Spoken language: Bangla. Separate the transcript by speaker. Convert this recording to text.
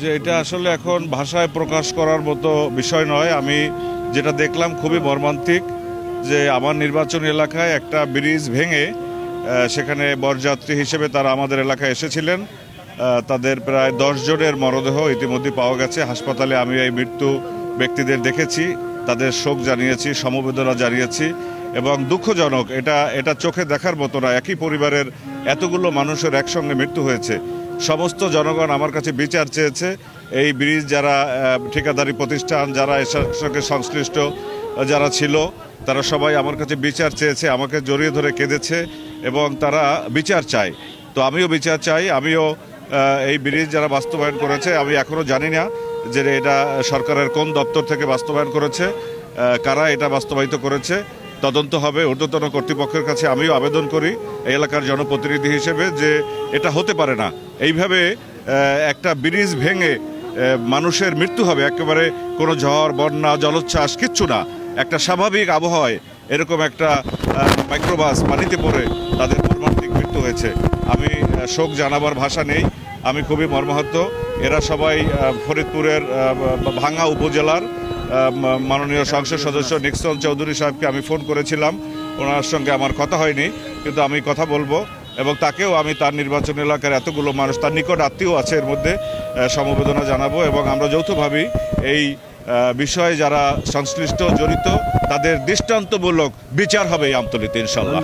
Speaker 1: যে এটা আসলে এখন ভাষায় প্রকাশ করার মতো বিষয় নয়। আমি যেটা দেখলাম খুবই মর্মান্তিক যে আমার নির্বাচন এলাকায় একটা ব্রিজ ভেঙে সেখানে বরযাত্রী হিসেবে তারা আমাদের এলাকায় এসেছিলেন। তাদের প্রায় দশ জনের মরদেহ ইতিমধ্যে পাওয়া গেছে। হাসপাতালে আমি এই মৃত্যু ব্যক্তিদের দেখেছি, তাদের শোক জানিয়েছি, সমবেদনা জানিয়েছি এবং দুঃখজনক, এটা এটা চোখে দেখার মতো না, একই পরিবারের এতগুলো মানুষের একসঙ্গে মৃত্যু হয়েছে। সমস্ত জনগণ আমার কাছে বিচার চেয়েছে। এই ব্রিজ যারা ঠিকাদারি প্রতিষ্ঠান যারা এর সঙ্গে সংশ্লিষ্ট যারা ছিল, তারা সবাই আমার কাছে বিচার চেয়েছে, আমাকে জড়িয়ে ধরে কেঁদেছে এবং তারা বিচার চায়। তো আমিও বিচার চাই, আমিও এই ব্রিজ যারা বাস্তবায়ন করেছে, আমি এখনও জানি না যে এটা সরকারের কোন দপ্তর থেকে বাস্তবায়ন করেছে কারা এটা বাস্তবায়িত করেছে। তদন্ত হবে ঊর্ধ্বতন কর্তৃপক্ষের কাছে আমিও আবেদন করি এই এলাকার জনপ্রতিনিধি হিসেবে যে এটা হতে পারে না। এইভাবে একটা ব্রিজ ভেঙে মানুষের মৃত্যু হবে, একেবারে কোনো ঝড়, বন্যা, জলোচ্ছ্বাস, কিচ্ছু না। একটা স্বাভাবিক আবহাওয়ায় এরকম একটা মাইক্রোবাস পানিতে পড়ে তাদের মর্মান্তিক মৃত্যু হয়েছে। আমি শোক জানাবার ভাষা নেই। আমি খুবই মর্মাহত। এরা সবাই ফরিদপুরের ভাঙ্গা উপজেলার মাননীয় সংসদ সদস্য নিক্সন চৌধুরী সাহেবকে আমি ফোন করেছিলাম। ওনার সঙ্গে আমার কথা হয়নি, কিন্তু আমি কথা বলব এবং তাকেও আমি তার নির্বাচন এলাকার এতগুলো মানুষ, তার নিকট আত্মীয় আছে এর মধ্যে সমবেদনা জানাব এবং আমরা যৌথভাবেই এই বিষয়ে যারা সংশ্লিষ্ট, জড়িত, তাদের দৃষ্টান্তমূলক বিচার হবে এই আমতলিতে ইনশাল্লাহ